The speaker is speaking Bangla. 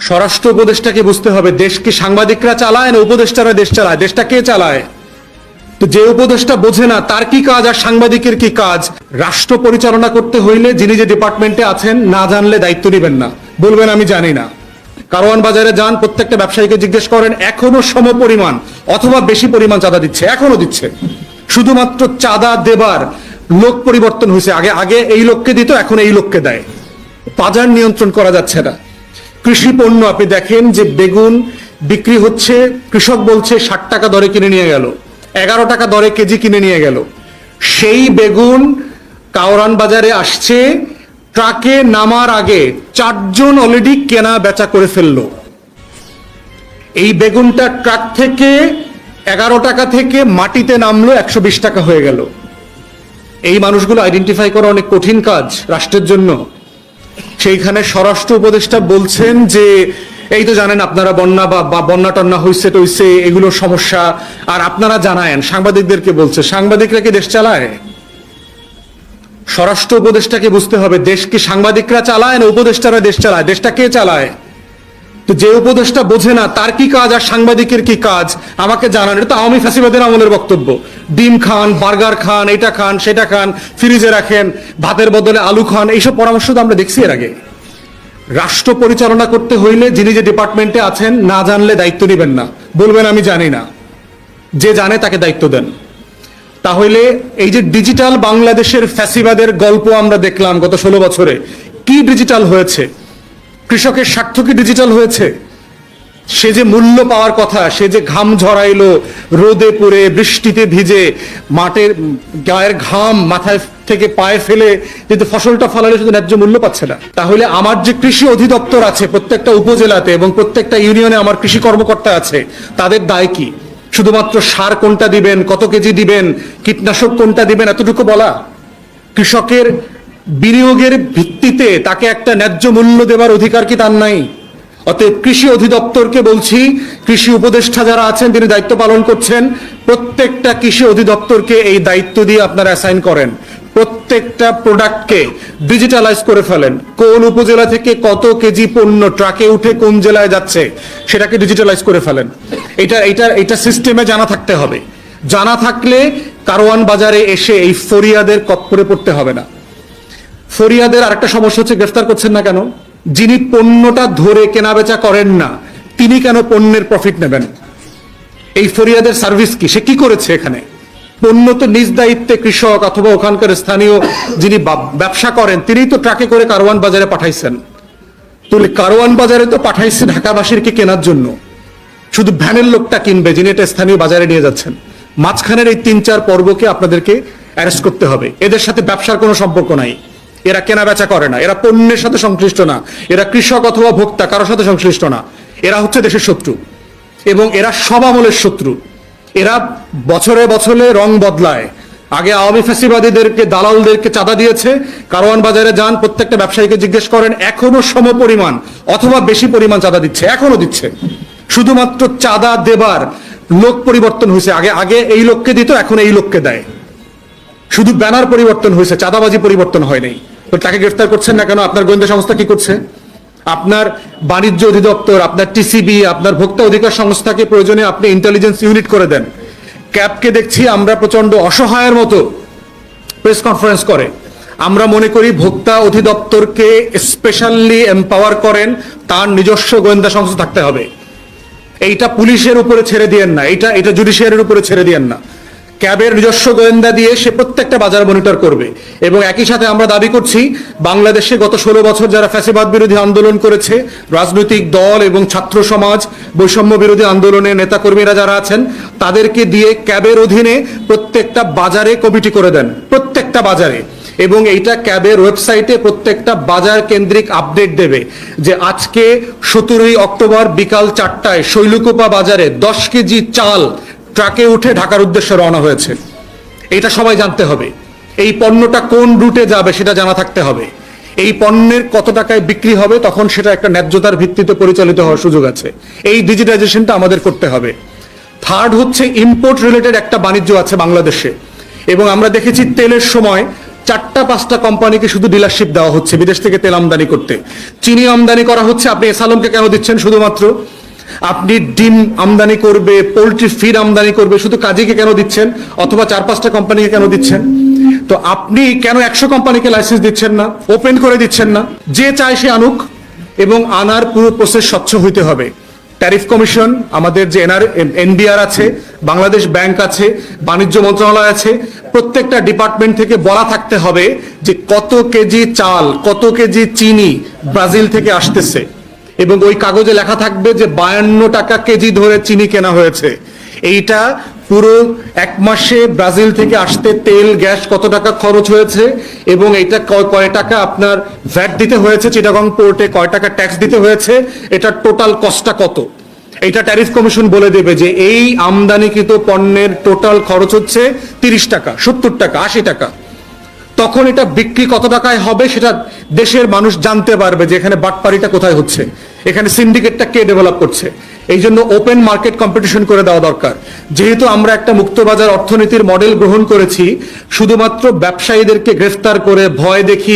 স্বরাষ্ট্র উপদেষ্টাকে বুঝতে হবে, দেশ কি সাংবাদিকরা চালায় না উপদেষ্টারা দেশ চালায়? দেশটা কে চালায়? তো যে উপদেষ্টা বোঝে না, তার কি কাজ আর সাংবাদিকের কি কাজ? রাষ্ট্র পরিচালনা করতে হইলে যিনি যে ডিপার্টমেন্টে আছেন, না জানলে দায়িত্ব নেবেন না। বলবেন, আমি জানি না। কারওয়ান বাজারে যান, প্রত্যেকটা ব্যবসায়ীকে জিজ্ঞেস করেন, এখনও সম পরিমাণ অথবা বেশি পরিমাণ চাঁদা দিচ্ছে? এখনও দিচ্ছে। শুধুমাত্র চাঁদা দেবার লোক পরিবর্তন হয়েছে। আগে আগে এই লোককে দিত, এখন এই লোককে দেয়। বাজার নিয়ন্ত্রণ করা যাচ্ছে না। কৃষি পণ্য আপনি দেখেন যে বেগুন বিক্রি হচ্ছে, কৃষক বলছে ষাট টাকা দরে কিনে নিয়ে গেল, এগারো টাকা দরে কেজি কিনে নিয়ে গেল। সেই বেগুন কাওরান বাজারে আসছে, ট্রাকে নামার আগে চারজন অলরেডি কেনা বেচা করে ফেলল। এই বেগুনটা ট্রাক থেকে এগারো টাকা থেকে মাটিতে নামলো, একশো বিশ টাকা হয়ে গেল। এই মানুষগুলো আইডেন্টিফাই করা অনেক কঠিন কাজ রাষ্ট্রের জন্য। সেইখানে স্বরাষ্ট্র উপদেষ্টা বলছেন যে, এই তো জানেন আপনারা বন্যা বা বন্যা টন্যা হইছে টইছে এগুলো সমস্যা। আর আপনারা জানায়েন, সাংবাদিকদেরকে বলছে, সাংবাদিকরা কি দেশ চালায়? স্বরাষ্ট্র উপদেষ্টাকে বুঝতে হবে, দেশ কি সাংবাদিকরা চালায় না উপদেষ্টারা দেশ চালায়? দেশটা কে চালায়? তো যে উপদেশটা বোঝে না তার কি কাজ আর সাংবাদিকের কি কাজ, আমাকে জানান। এটা তো আওয়ামী ফাঁসিবাদের আমলের বক্তব্য। ডিম খান, বার্গার খান, এটা খান, সেটা খান, ফ্রিজে রাখেন, ভাতের বদলে আলু খান, এইসব পরামর্শ তো আমরা দেখছি এর আগে। রাষ্ট্র পরিচালনা করতে হইলে যিনি যে ডিপার্টমেন্টে আছেন, না জানলে দায়িত্ব নেবেন না। বলবেন, আমি জানি না। যে জানে তাকে দায়িত্ব দেন। তাহলে এই যে ডিজিটাল বাংলাদেশের ফ্যাসিবাদের গল্প আমরা দেখলাম গত ষোলো বছরে, কি ডিজিটাল হয়েছে? কৃষকের স্বার্থ কি ডিজিটাল হয়েছে? সে যে মূল্য পাওয়ার কথা, সে যে ঘাম ঝরাইলো, রোদে পড়ে, বৃষ্টিতে ভিজে, মাঠের গায়ের ঘাম মাথায় থেকে পায়ে ফেলে যদি ফসলটা ফলালে শুধু ন্যায্য মূল্য পাচ্ছে না। তাহলে আমার যে কৃষি অধিদপ্তর আছে প্রত্যেকটা উপজেলাতে এবং প্রত্যেকটা ইউনিয়নে আমার কৃষি কর্মকর্তা আছে, তাদের দায় কি? শুধুমাত্র সার কোনটা দিবেন, কত কেজি দিবেন, কীটনাশক কোনটা দিবেন, এতটুকু বলা? কৃষকের বিনিয়োগের ভিত্তিতে তাকে একটা ন্যায্য মূল্য দেওয়ার অধিকার কি তার নাই? অতএব কৃষি অধিদপ্তরকে বলছি, কৃষি উপদেষ্টা যারা আছেন তিনি দায়িত্ব পালন করছেন, প্রত্যেকটা কৃষি অধিদপ্তরকে এই দায়িত্ব দিয়ে আপনারা অ্যাসাইন করেন। প্রত্যেকটা প্রোডাক্টকে ডিজিটালাইজ করে ফেলেন। কোন উপজেলা থেকে কত কেজি পণ্য ট্রাকে উঠে কোন জেলায় যাচ্ছে, সেটাকে ডিজিটালাইজ করে ফেলেন। এটা এটা এটা সিস্টেমে জানা থাকতে হবে। জানা থাকলে কারওয়ান বাজারে এসে এই ফরিয়াদের কপ্পরে পড়তে হবে না। ফরিয়াদের আরেকটা সমস্যা হচ্ছে গ্রেফতার করছেন না কেন? যিনি পণ্যটা ধরে কেনাবেচা করেন না, তিনি কেন পণ্যের প্রফিট নেবেন? এই ফরিয়াদের সার্ভিস কি? সে কি করেছে এখানে? পণ্য তো নিজ দায়িত্বে কৃষক অথবা ওখানকার স্থানীয় যিনি ব্যবসা করেন তিনি তো ট্রাকে করে কারওয়ান বাজারে পাঠাইছেন। তাহলে কারওয়ান বাজারে তো পাঠাইছে ঢাকাবাসীরকে কেনার জন্য। শুধু ভ্যানের লোকটা কিনবে, যিনি এটা স্থানীয় বাজারে নিয়ে যাচ্ছেন। মাঝখানের এই তিন চার পর্বকে আপনাদেরকে অ্যারেস্ট করতে হবে। এদের সাথে ব্যবসার কোনো সম্পর্ক নাই। এরা কেনা বেচা করে না, এরা পণ্যের সাথে সংশ্লিষ্ট না, এরা কৃষক অথবা ভোক্তা, কারোর সাথে সংশ্লিষ্ট না। এরা হচ্ছে দেশের শত্রু এবং এরা সব আমলের শত্রু। এরা বছরে বছরে রং বদলায়। আগে আওয়ামী ফ্যাসিবাদীদেরকে, দালালদেরকে চাঁদা দিয়েছে, কারওয়ান বাজারে যান, প্রত্যেকটা ব্যবসায়ীকে জিজ্ঞেস করেন, এখনও সম পরিমাণ অথবা বেশি পরিমাণ চাঁদা দিচ্ছে? এখনও দিচ্ছে। শুধুমাত্র চাঁদা দেবার লোক পরিবর্তন হয়েছে। আগে আগে এই লোককে দিত, এখন এই লোককে দেয়। শুধু ব্যানার পরিবর্তন হয়েছে, চাঁদাবাজি পরিবর্তন হয় নাই। তো তাকে গ্রেফতার করছেন না কেন? আপনার গোয়েন্দা সংস্থা কি করছে? আপনার বাণিজ্য অধিদপ্তর, আপনার টিসিবি, আপনার ভোক্তা অধিকার সংস্থাকে প্রয়োজনে আপনি ইন্টেলিজেন্স ইউনিট করে দেন। ক্যাবকে দেখছি আমরা প্রচণ্ড অসহায়ের মতো প্রেস কনফারেন্স করে। আমরা মনে করি ভোক্তা অধিদপ্তরকে স্পেশালি এম্পাওয়ার করেন, তার নিজস্ব গোয়েন্দা সংস্থা থাকতে হবে। এইটা পুলিশের উপরে ছেড়ে দিয়েন না এটা এটা জুডিশিয়ারির উপরে ছেড়ে দিয়েন না। ক্যাবের নিজস্ব গোয়েন্দা দিয়ে সে প্রত্যেকটা বাজার মনিটর করবে। এবং একই সাথে আমরা দাবি করছি, বাংলাদেশে গত ষোলো বছর যারা ফ্যাসিবাদ বিরোধী আন্দোলন করেছে, রাজনৈতিক দল এবং ছাত্র সমাজ, বৈষম্য বিরোধী আন্দোলনের নেতাকর্মীরা যারা আছেন, তাদেরকে দিয়ে ক্যাবের অধীনে প্রত্যেকটা বাজারে কমিটি করে দেন, প্রত্যেকটা বাজারে। এবং এইটা ক্যাবের ওয়েবসাইটে প্রত্যেকটা বাজার কেন্দ্রিক আপডেট দেবে যে আজকে সতেরোই অক্টোবর বিকাল চারটায় শৈলকুপা বাজারে দশ কেজি চাল ট্রাকে উঠে ঢাকার উদ্দেশ্যে রওনা হয়েছে। এটা সবাই জানতে হবে। এই পণ্যটা কোন রুটে যাবে সেটা জানা থাকতে হবে। এই পণ্যের কত টাকায় বিক্রি হবে তখন সেটা একটা ন্যায্যতার ভিত্তিতে পরিচালিত হওয়ার সুযোগ আছে। এই ডিজিটাইজেশনটা আমাদের করতে হবে। থার্ড হচ্ছে ইম্পোর্ট রিলেটেড একটা বাণিজ্য আছে বাংলাদেশে। এবং আমরা দেখেছি তেলের সময় চারটা পাঁচটা কোম্পানিকে শুধু ডিলারশিপ দেওয়া হচ্ছে, বিদেশ থেকে তেল আমদানি করতে। চিনি আমদানি করা হচ্ছে, আপনি এসালমকে কেন দিচ্ছেন? শুধুমাত্র আপনি ডিম আমদানি করবে, পোলট্রি ফিড আমদানি করবে, শুধু কাজীকে কেন দিচ্ছেন? অথবা চার পাঁচটা কোম্পানিকে কেন দিচ্ছেন? তো আপনি কেন একশো কোম্পানিকে লাইসেন্স দিচ্ছেন না? ওপেন করে দিচ্ছেন না? যে চায় সে আনুক এবং আনার পুরো প্রসেস স্বচ্ছ হইতে হবে। ট্যারিফ কমিশন আমাদের যে এনআর এনবিআর আছে, বাংলাদেশ ব্যাংক আছে, বাণিজ্য মন্ত্রণালয় আছে, প্রত্যেকটা ডিপার্টমেন্ট থেকে বলা থাকতে হবে যে কত কেজি চাল, কত কেজি চিনি ব্রাজিল থেকে আসতেছে। এবং ওই কাগজে লেখা থাকবে যে বায়ান্ন টাকা কেজি ধরে চিনি কেনা হয়েছে। এইটা পুরো এক মাসে ব্রাজিল থেকে আসতে তেল, গ্যাস কত টাকা খরচ হয়েছে এবং এইটা কয় টাকা আপনার ভ্যাট দিতে হয়েছে চিটাগং পোর্টে, কয় টাকা ট্যাক্স দিতে হয়েছে, এটার টোটাল কস্টটা কত? এইটা ট্যারিফ কমিশন বলে দেবে যে এই আমদানিকৃত পণ্যের টোটাল খরচ হচ্ছে তিরিশ টাকা, সত্তর টাকা, আশি টাকা। তখন এটা বিক্রি কত টাকায় হবে সেটা দেশের মানুষ জানতে পারবে যে এখানে বাটপাড়িটা কোথায় হচ্ছে। এখানে সিন্ডিকেটটা কে ডেভেলপ করছে? এই জন্য ওপেন মার্কেট কম্পিটিশন করে দেওয়া দরকার। যেহেতু আমরা একটা মুক্তবাজার অর্থনীতির মডেল গ্রহণ করেছি, শুধুমাত্র ব্যবসায়ীদেরকে গ্রেফতার করে ভয় দেখিয়ে